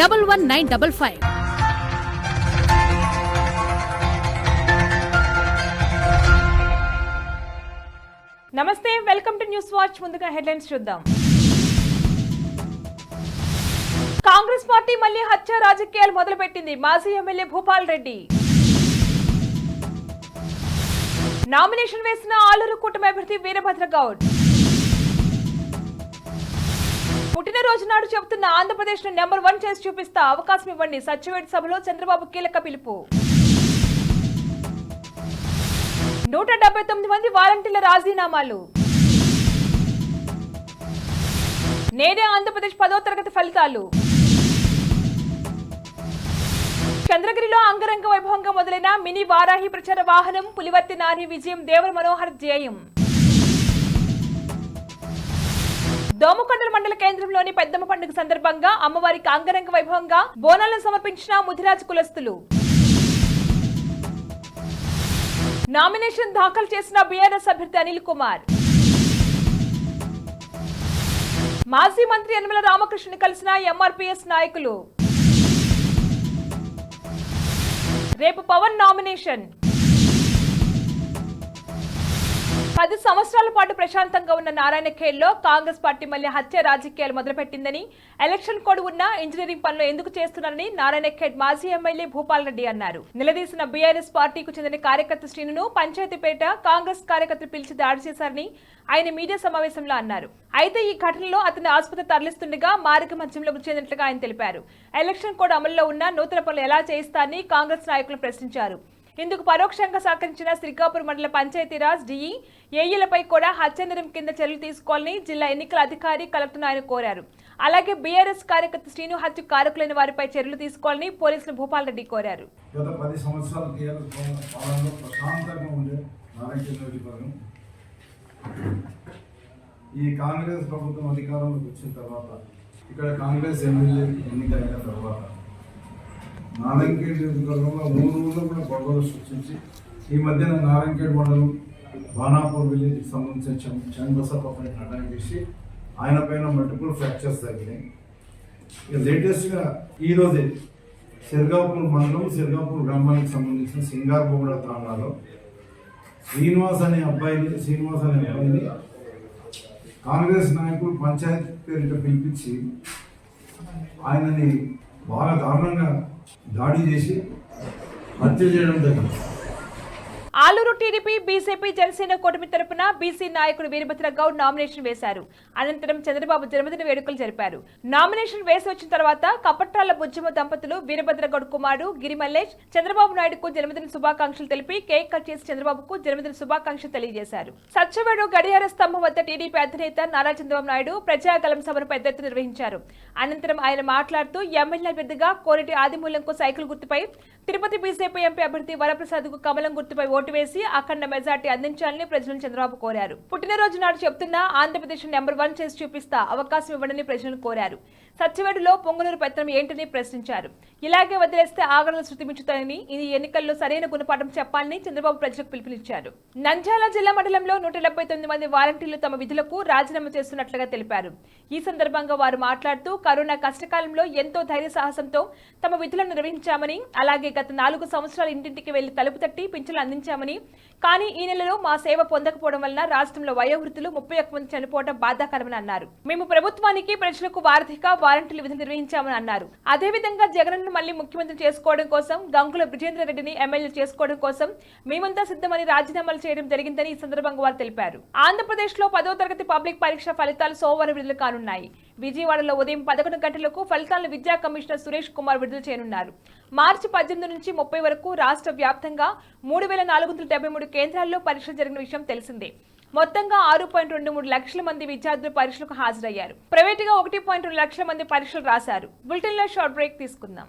double one nine double five. నమస్తే welcome to news watch. ముందుగా headlines చూద్దాం. Congress party మళ్ళీ హత్య రాజకీయాలు మొదలుపెట్టింది మాజీ ఎమ్మెల్యే భూపాల్ రెడ్డి. నామినేషన్ వేసిన ఆలూరు కుటుంబ అభ్యర్థి వీరభద్ర గౌడ్. పుట్టినరోజు నాడు చెబుతున్న ఆంధ్రప్రదేశ్ను నెంబర్ వన్ చేసి చూపిస్తా అవకాశం ఇవ్వండి. సచివేట్ సభలో చంద్రబాబు కీలక పిలుపు. నూట డెబ్బై తొమ్మిది మంది వాలంటీర్ల రాజీనామాలు. నేడే ఆంధ్రప్రదేశ్ పదో తరగతి ఫలితాలు. చంద్రగిరిలో అంగరంగ వైభవంగా మొదలైన మినీ వారాహి ప్రచార వాహనం పులివర్తి నాని విజయం దేవర మనోహర్ జయం. దోమకొండల మండల కేంద్రంలోని పెద్దమ్మ పండుగ సందర్భంగా అమ్మవారికి అంగరంగ వైభవంగా బోనాలను సమర్పించిన ముదిరాజ్ కులస్తులు. నామినేషన్ దాఖలు చేసిన బీఆర్ఎస్ అభ్యర్థి అనిల్ కుమార్. మాజీ మంత్రి యనమల రామకృష్ణ కలిసిన ఎంఆర్పీఎస్ నాయకులు. రేపు పవన్ నామినేషన్. పది సంవత్సరాల పాటు ప్రశాంతంగా ఉన్న నారాయణ ఖేల్లో కాంగ్రెస్ పార్టీ మళ్ళీ హత్య రాజకీయాలు మొదలుపెట్టిందని ఎలక్షన్ కోడ్ ఉన్న ఇంజనీరింగ్ పనులు ఎందుకు చేస్తున్నారని నారాయణ ఖేడ్ మాజీ ఎమ్మెల్యే భూపాల్ రెడ్డి అన్నారు. నిలదీసిన బీఆర్ఎస్ పార్టీకు చెందిన కార్యకర్త శ్రీనును పంచాయతీపేట కాంగ్రెస్ కార్యకర్తలు పిలిచి దాడి చేశారని ఆయన మీడియా సమావేశంలో అన్నారు. అయితే ఈ ఘటనలో అతను ఆసుపత్రి తరలిస్తుండగా మార్గ మధ్యంలో మృతి చెందినట్లుగా ఆయన తెలిపారు. ఎలక్షన్ కోడ్ అమల్లో ఉన్న నూతన పనులు ఎలా చేయిస్తారని కాంగ్రెస్ నాయకులు ప్రశ్నించారు. ఇందుకు పరోక్షంగా సహకరించిన శ్రీకాకుళం మండల పంచాయతీరాజ్ డిఈ ఏఈలపై కూడా హత్యందరం కింద చర్యలు తీసుకోవాలని జిల్లా ఎన్నికల అధికారి కలెక్టర్ను ఆయన కోరారు. అలాగే బీఆర్ఎస్ కార్యకర్త శ్రీను హత్య కారకులైన వారిపై చర్యలు తీసుకోవాలని పోలీసులు భూపాల్ రెడ్డి కోరారు. ఈ కాంగ్రెస్ ప్రభుత్వం అధికారంలోకి వచ్చిన తర్వాత ఇక్కడ కాంగ్రెస్ ఎమ్మెల్యే ఎన్నికైన తర్వాత నారాయణఖేడ్ నియోజకవర్గంలో మూడు ఊళ్ళో కూడా గొడవలు సృష్టించి ఈ మధ్యన నారాయణఖేడ్ మండలం బాణాపూర్ విలేజ్కి సంబంధించిన చం అటాక్ చేసి ఆయన పైన మల్టిపుల్ ఫ్రాక్చర్స్ తగ్గినాయి ఇక లేటెస్ట్గా ఈరోజే సిర్గాపూర్ మండలం సిర్గాపూర్ గ్రామానికి సంబంధించిన సింగార్బోగడ తాండాలో శ్రీనివాస్ అనే అబ్బాయిని శ్రీనివాస్ అనే అబ్బాయిని కాంగ్రెస్ నాయకులు పంచాయతీ పేరిట పిలిపించి ఆయనని బాగా దారుణంగా దాడి చేసి హత్య చేయడం జరిగింది. ఆలూరు టీడీపీ బీజేపీ జనసేన కూటమి తరపున బీసీ నాయకుడు వీరభద్ర గౌడ్ నామినేషన్ వేశారు. అనంతరం చంద్రబాబు జన్మదిన వేడుకలు జరిపారు. నామినేషన్ వేసి వచ్చిన తర్వాత కపట్రాల బుజ్జమ్మ దంపతులు వీరభద్ర గౌడ్ కుమారుడు గిరిమల్లేష్ చంద్రబాబు నాయుడుకు జన్మదిన శుభాకాంక్షలు తెలిపి కేక్ కట్ చేసి చంద్రబాబుకు జన్మదిన శుభాకాంక్షలు తెలియజేశారు. సత్యవేడు గడియార స్తంభం వద్ద టీడీపీ అధినేత నారా చంద్రబాబు నాయుడు ప్రజాగలం సభను పెద్ద ఎత్తున నిర్వహించారు. అనంతరం ఆయన మాట్లాడుతూ ఎమ్మెల్యే అభ్యర్థిగా కోరిటి ఆదిమూలంకు సైకిల్ గుర్తుపై తిరుపతి బీజేపీ ఎంపీ అభ్యర్థి వరప్రసాద్కు కమలం గుర్తుపై ఓటు వేసి అఖండ మెజార్టీ అందించాలని ప్రజలను చంద్రబాబు కోరారు. పుట్టినరోజు నాడు చెప్తున్న ఆంధ్రప్రదేశ్ నెంబర్ వన్ చేసి చూపిస్తా అవకాశం ఇవ్వడని ప్రజలను కోరారు. సత్యవేడులో పొంగునూరు పత్రం ఏంటని ప్రశ్నించారు. ఇలాగే వదిలేస్తే ఆగడలు శృతిమించుతాయని ఇది ఎన్నికల్లో సరైన గుణపాఠం చెప్పాలని చంద్రబాబు ప్రజలకు పిలుపునిచ్చారు. నంద్యాల జిల్లా మండలంలో నూట డెబ్బై తొమ్మిది మంది వాలంటీర్లు తమ విధులకు రాజీనామా చేస్తున్నట్లుగా తెలిపారు. ఈ సందర్భంగా వారు మాట్లాడుతూ కరోనా కష్టకాలంలో ఎంతో ధైర్య సాహసంతో తమ విధులను నిర్వహించామని అలాగే గత నాలుగు సంవత్సరాలు ఇంటింటికి వెళ్ళి తలుపు తట్టి పింఛన్లు అందించారు చేశామని. కానీ ఈ నెలలో మా సేవ పొందకపోవడం వలన రాష్ట్రంలో వయోవృద్ధులు ముప్పై ఒక్క మంది చనిపోవడం బాధాకరమని అన్నారు. మేము ప్రభుత్వానికి ప్రజలకు వారధిగా వారంటీలు విధులు నిర్వహించామని అన్నారు. అదేవిధంగా జగన్ను మళ్ళీ ముఖ్యమంత్రి చేసుకోవడం కోసం గంగుల బ్రిజేంద్ర రెడ్డిని ఎమ్మెల్యే చేసుకోవడం కోసం మేమంతా సిద్ధమని రాజీనామాలు చేయడం జరిగిందని ఈ సందర్భంగా వారు తెలిపారు. ఆంధ్రప్రదేశ్లో పదో తరగతి పబ్లిక్ పరీక్ష ఫలితాలు సోమవారం విడుదల కానున్నాయి. విజయవాడలో ఉదయం పదకొండు గంటలకు ఫలితాలను విద్యా కమిషనర్ సురేష్ కుమార్ విడుదల చేయనున్నారు. మార్చి పద్దెనిమిది నుంచి ముప్పై వరకు రాష్ట్ర వ్యాప్తంగా మూడు వేల నాలుగు వందల డెబ్బై మూడు కేంద్రాల్లో పరీక్షలు జరిగిన విషయం తెలిసిందే. మొత్తంగా ఆరు పాయింట్ రెండు మూడు లక్షల మంది విద్యార్థులు పరీక్షలకు హాజరయ్యారు. ప్రైవేటుగా ఒకటి పాయింట్ రెండు లక్షల మంది పరీక్షలు రాశారు. బులెటిన్లో షార్ట్ బ్రేక్ తీసుకుందాం.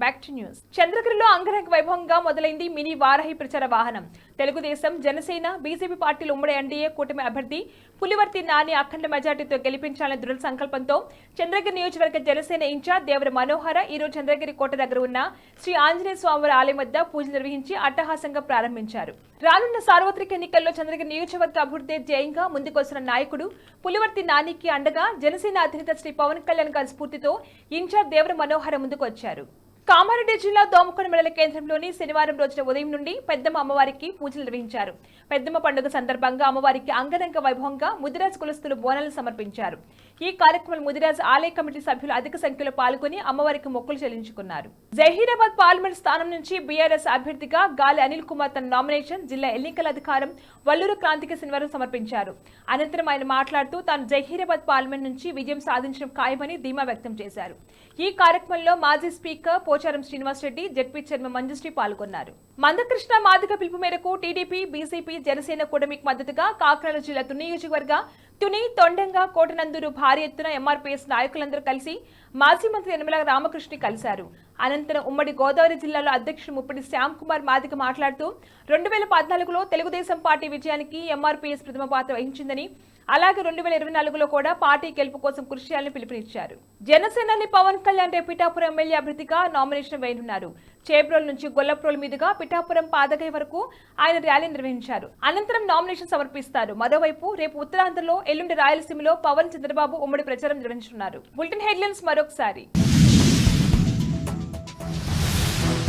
Back to news చంద్రగిరిలో అంగరంగ వైభవంగా మొదలైంది మినీ వారాహి ప్రచార వాహనం. తెలుగుదేశం జనసేన బీజేపీ పార్టీలు ఉమ్మడి ఎన్డీఏ కూటమి అభ్యర్థి పులివర్తి నాని అఖండ మెజార్టీతో గెలిపించాలనే దృఢ సంకల్పంతో చంద్రగిరి నియోజకవర్గ జనసేన ఇన్ఛార్జ్ దేవర మనోహర ఈ రోజు చంద్రగిరి కోట దగ్గర ఉన్న శ్రీ ఆంజనేయ స్వామివారి ఆలయం వద్ద పూజలు నిర్వహించి అట్టహాసంగా ప్రారంభించారు. రానున్న సార్వత్రిక ఎన్నికల్లో చంద్రగిరి నియోజకవర్గ అభివృద్ధి ధ్యేయంగా ముందుకొస్తున్న నాయకుడు పులివర్తి నానికి అండగా జనసేన అధినేత శ్రీ పవన్ కళ్యాణ్ గారి స్ఫూర్తితో ఇన్ఛార్జ్ దేవర మనోహర ముందుకొచ్చారు. కామారెడ్డి జిల్లా దోమకొండ మండల కేంద్రంలోని శనివారం రోజున ఉదయం నుండి పెద్దమ్మ అమ్మవారికి పూజలు నిర్వహించారు. పెద్దమ్మ పండుగ సందర్భంగా అమ్మవారికి అంగరంగ వైభవంగా ముదిరాజ్ కులస్తులు బోనాలు సమర్పించారు. ఈ కార్యక్రమంలో ముదిరాజ్ ఆలయ కమిటీ సభ్యులు అధిక సంఖ్యలో పాల్గొని అమ్మవారికి మొక్కులు చెల్లించుకున్నారు. జహీరాబాద్ పార్లమెంట్ స్థానం నుంచి బీఆర్ఎస్ అభ్యర్థిగా గాలి అనిల్ కుమార్ తన నామినేషన్ జిల్లా ఎన్నికల అధికారం వల్లూరు క్రాంతికి శనివారం సమర్పించారు. అనంతరం ఆయన మాట్లాడుతూ తాను జహీరాబాద్ పార్లమెంట్ నుంచి విజయం సాధించడం ఖాయమని ధీమా వ్యక్తం చేశారు. ఈ కార్యక్రమంలో మాజీ speaker Pocharam Srinivas Reddy ZP chairman Manjushree పాల్గొన్నారు. మందకృష్ణ మాదిక పిలుపు మేరకు టీడీపీ బీజేపీ జనసేన కూటమికి మద్దతుగా కాకినాడ జిల్లా తుని నియోజకవర్గ తుని తొండంగా కోటనందూరు భారీ ఎత్తున ఎంఆర్పీఎస్ నాయకులందరూ కలిసి మాజీ మంత్రి యనమల రామకృష్ణ కలిశారు. అనంతరం ఉమ్మడి గోదావరి జిల్లాలో అధ్యక్షుడు ముప్పటి శ్యామ్ కుమార్ మాదిక మాట్లాడుతూ రెండు వేల పద్నాలుగులో తెలుగుదేశం పార్టీ విజయానికి ఎంఆర్పీఎస్ ప్రథమ పాత్ర వహించిందని అలాగే రెండు వేల ఇరవై నాలుగులో కూడా పార్టీ గెలుపు కోసం కృషి చేయాలని పిలుపునిచ్చారు. జనసేనని పవన్ కళ్యాణ్ రేపు పిఠాపురం ఎమ్మెల్యే అభ్యర్థిగా నామినేషన్ వేయనున్నారు. చేబ్రోల్ నుంచి గొల్లప్రోల్ మీదుగా పిఠాపురం పాదగై వరకు ఆయన ర్యాలీ నిర్వహించారు. అనంతరం నామినేషన్ సమర్పిస్తారు. మరోవైపు రేపు ఉత్తరాంధ్రలో ఎల్లుండి రాయలసీమలో పవన్ చంద్రబాబు ఉమ్మడి ప్రచారం నిర్వహించనున్నారు. బులెటిన్ హెడ్లైన్స్ మరొకసారి.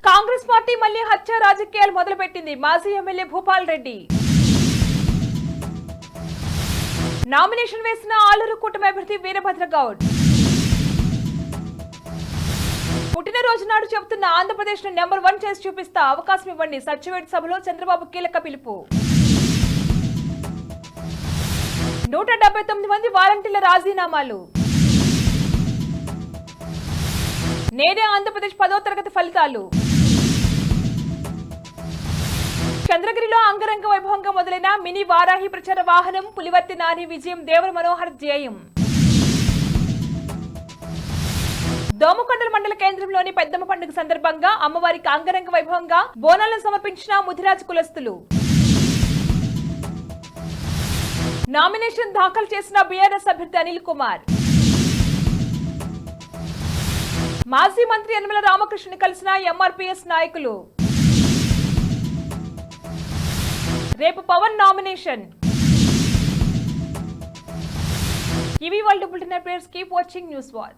కాంగ్రెస్ పార్టీ మళ్ళీ హత్య రాజకీయాలు మొదలుపెట్టింది మాజీ ఎమ్మెల్యే భూపాల్ రెడ్డి. నామినేషన్ వేసిన ఆలూరు కూటమి అభ్యర్థి వీరభద్ర గౌడ్. పుట్టినరోజు నాడు చెబుతున్న ఆంధ్రప్రదేశ్ను నెంబర్ వన్ చేసి చూపిస్తా అవకాశం ఇవ్వండి. సచివేట్ సభలో చంద్రబాబు కీలక పిలుపు. నూట డెబ్బై తొమ్మిది మంది వాలంటీర్ల రాజీనామాలు. నేడే ఆంధ్రప్రదేశ్ పదో తరగతి ఫలితాలు. చంద్రగిరిలో అంగరంగ వైభవంగా మొదలైన మినీ వారాహి ప్రచార వాహనం పులివర్తి నాని విజయం దేవర మనోహర్ జయం. దోమకొండల మండల కేంద్రంలోని పెద్దమ్మ పండుగ సందర్భంగా అమ్మవారికి అంగరంగ వైభవంగా బోనాలను సమర్పించిన ముదిరాజ్ కులస్తులు. నామినేషన్ దాఖలు చేసిన బీఆర్ఎస్ అభ్యర్థి అనిల్ కుమార్. మాజీ మంత్రి యనమల రామకృష్ణ కలిసిన ఎంఆర్పీఎస్ నాయకులు. రేపు పవన్ నామినేషన్. ఇవి వాళ్ళు bulletin updates keep watching news watch.